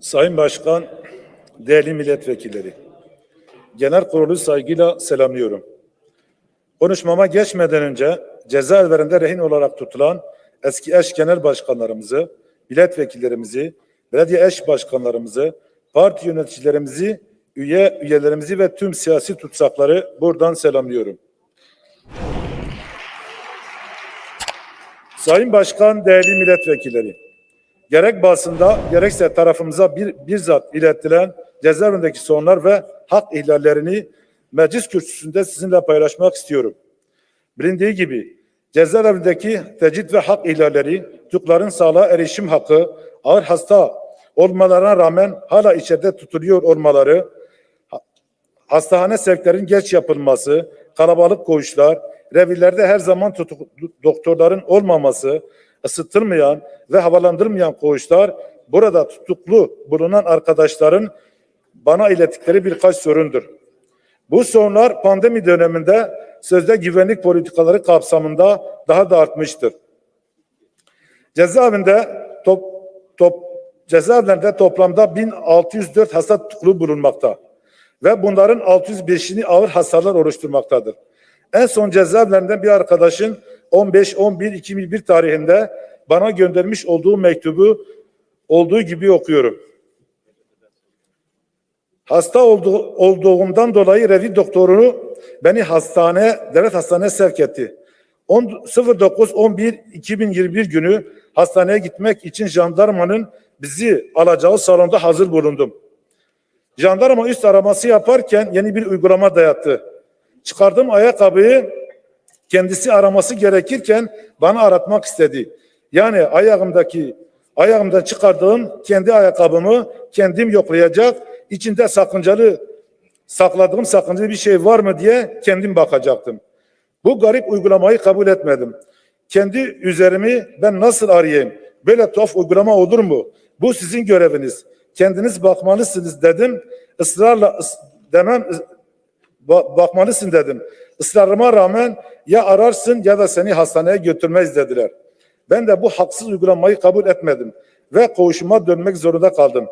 Sayın Başkan, değerli milletvekilleri, genel kurulu saygıyla selamlıyorum. Konuşmama geçmeden önce cezaevlerinde rehin olarak tutulan eski eş genel başkanlarımızı, milletvekillerimizi, belediye eş başkanlarımızı, parti yöneticilerimizi, üye üyelerimizi ve tüm siyasi tutsakları buradan selamlıyorum. Sayın Başkan, değerli milletvekilleri, gerek basında gerekse tarafımıza bir, bizzat iletilen cezaevindeki sorunlar ve hak ihlallerini meclis kürsüsünde sizinle paylaşmak istiyorum. Bilindiği gibi cezaevindeki tecrit ve hak ihlalleri, Türklerin sağlığa erişim hakkı, ağır hasta olmalarına rağmen hala içeride tutuluyor olmaları, ha- hastahane sevklerin geç yapılması, kalabalık koğuşlar, revirlerde her zaman tutuk, doktorların olmaması, ısıtılmayan ve havalandırmayan koğuşlar, burada tutuklu bulunan arkadaşların bana ilettikleri birkaç sorundur. Bu sorunlar pandemi döneminde sözde güvenlik politikaları kapsamında daha da artmıştır. Cezaevinde top, top, cezaevlerinde toplamda 1604 hasta tutuklu bulunmakta ve bunların 605'ini ağır hasarlar oluşturmaktadır. En son cezaevlerinden bir arkadaşın 15-11-2001 tarihinde bana göndermiş olduğu mektubu olduğu gibi okuyorum. Hasta olduğu, olduğumdan dolayı revir doktorunu beni hastane, devlet hastaneye sevk etti. 09-11-2021 günü hastaneye gitmek için jandarmanın bizi alacağı salonda hazır bulundum. Jandarma üst araması yaparken yeni bir uygulama dayattı. Çıkardığım ayakkabıyı kendisi araması gerekirken bana aratmak istedi. Yani ayağımdaki ayağımdan çıkardığım kendi ayakkabımı kendim yoklayacak. İçinde sakıncalı sakladığım sakıncalı bir şey var mı diye kendim bakacaktım. Bu garip uygulamayı kabul etmedim. Kendi üzerimi ben nasıl arayayım? Böyle tuhaf uygulama olur mu? Bu sizin göreviniz. Kendiniz bakmalısınız dedim. Israrla demem ba- bakmalısın dedim. Israrıma rağmen ya ararsın ya da seni hastaneye götürmez dediler. Ben de bu haksız uygulamayı kabul etmedim ve koğuşuma dönmek zorunda kaldım.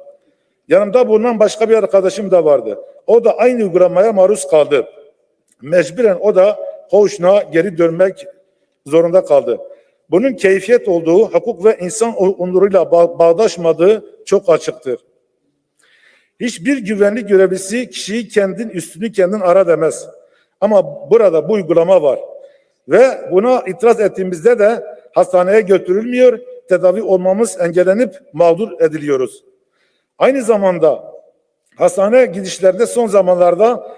Yanımda bulunan başka bir arkadaşım da vardı. O da aynı uygulamaya maruz kaldı. Mecburen o da koğuşuna geri dönmek zorunda kaldı. Bunun keyfiyet olduğu, hukuk ve insan onuruyla ba- bağdaşmadığı çok açıktır. Hiçbir güvenlik görevlisi kişiyi kendin üstünü kendin ara demez. Ama burada bu uygulama var. Ve buna itiraz ettiğimizde de hastaneye götürülmüyor, tedavi olmamız engellenip mağdur ediliyoruz. Aynı zamanda hastane gidişlerinde son zamanlarda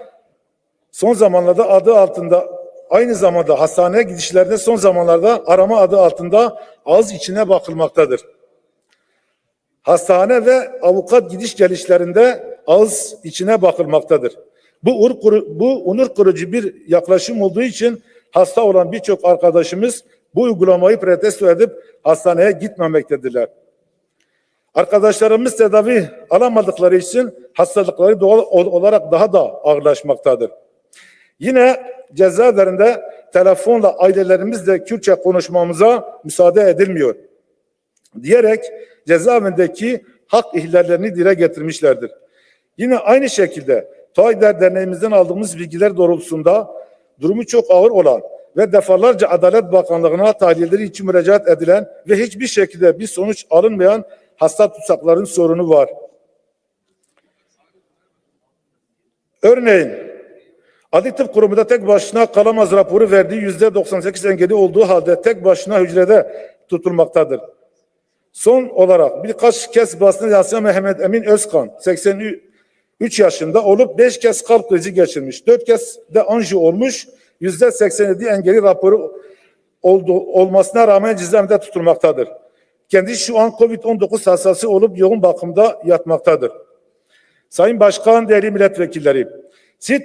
son zamanlarda adı altında aynı zamanda hastaneye gidişlerde son zamanlarda arama adı altında ağız içine bakılmaktadır. Hastane ve avukat gidiş gelişlerinde ağız içine bakılmaktadır. Bu, ur, bu onur kırıcı bir yaklaşım olduğu için hasta olan birçok arkadaşımız bu uygulamayı protesto edip hastaneye gitmemektedirler. Arkadaşlarımız tedavi alamadıkları için hastalıkları doğal ol- olarak daha da ağırlaşmaktadır. Yine cezaevlerinde telefonla ailelerimizle Kürtçe konuşmamıza müsaade edilmiyor. Diyerek cezaevindeki hak ihlallerini dile getirmişlerdir. Yine aynı şekilde Tuayder Derneğimizden aldığımız bilgiler doğrultusunda durumu çok ağır olan ve defalarca Adalet Bakanlığı'na tahliyeleri için müracaat edilen ve hiçbir şekilde bir sonuç alınmayan hasta tutsakların sorunu var. Örneğin Adli Tıp Kurumu'da tek başına kalamaz raporu verdiği yüzde 98 engeli olduğu halde tek başına hücrede tutulmaktadır. Son olarak birkaç kez basına yansıyan Mehmet Emin Özkan 83 yaşında olup 5 kez kalp krizi geçirmiş. 4 kez de anjiyo olmuş. Yüzde 87 engeli raporu oldu, olmasına rağmen cezaevinde tutulmaktadır. Kendisi şu an COVID-19 hastası olup yoğun bakımda yatmaktadır. Sayın Başkan, değerli milletvekilleri, SİT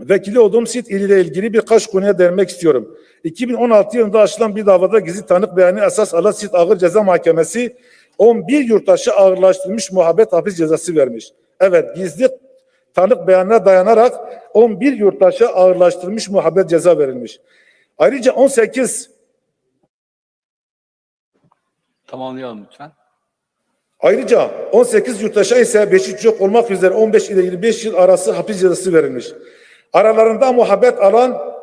vekili olduğum SİT ile ilgili birkaç konuya değinmek istiyorum. 2016 yılında açılan bir davada gizli tanık beyanı esas alan SİT Ağır Ceza Mahkemesi 11 yurttaşı ağırlaştırılmış muhabbet hapis cezası vermiş. Evet gizli tanık beyanına dayanarak 11 yurttaşa ağırlaştırılmış muhabbet ceza verilmiş. Ayrıca 18 Tamamlayalım lütfen. Ayrıca 18 yurttaşa ise beşik yok olmak üzere 15 ile 25 yıl arası hapis cezası verilmiş. Aralarında muhabbet alan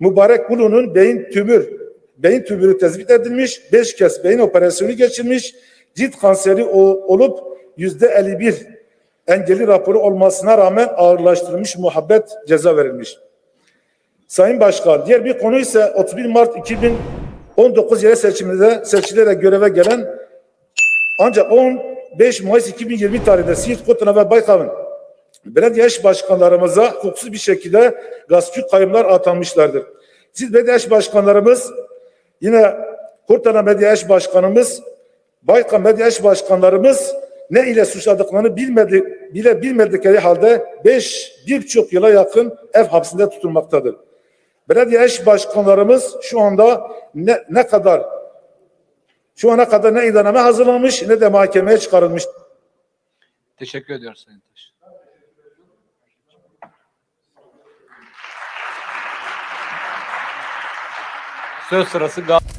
mübarek Bulu'nun beyin tümür, beyin tümörü tespit edilmiş, 5 kez beyin operasyonu geçirmiş, cilt kanseri olup yüzde 51 engelli raporu olmasına rağmen ağırlaştırılmış muhabbet ceza verilmiş. Sayın Başkan, diğer bir konu ise 31 Mart 2019 yerel seçiminde seçilerek göreve gelen ancak 15 Mayıs 2020 tarihinde Siirt Kotuna ve Baykal'ın belediye eş başkanlarımıza hukuksuz bir şekilde gaspçı kayımlar atanmışlardır. Siz belediye eş başkanlarımız yine Kurtana Belediye Eş Başkanımız Baykan Belediye Eş Başkanlarımız ne ile suçladıklarını bilmedi, bile bilmedikleri halde 5 birçok yıla yakın ev hapsinde tutulmaktadır. Belediye eş başkanlarımız şu anda ne, ne kadar şu ana kadar ne iddianame hazırlanmış ne de mahkemeye çıkarılmış. Teşekkür ediyoruz Sayın Taş. Söz sırası Gal-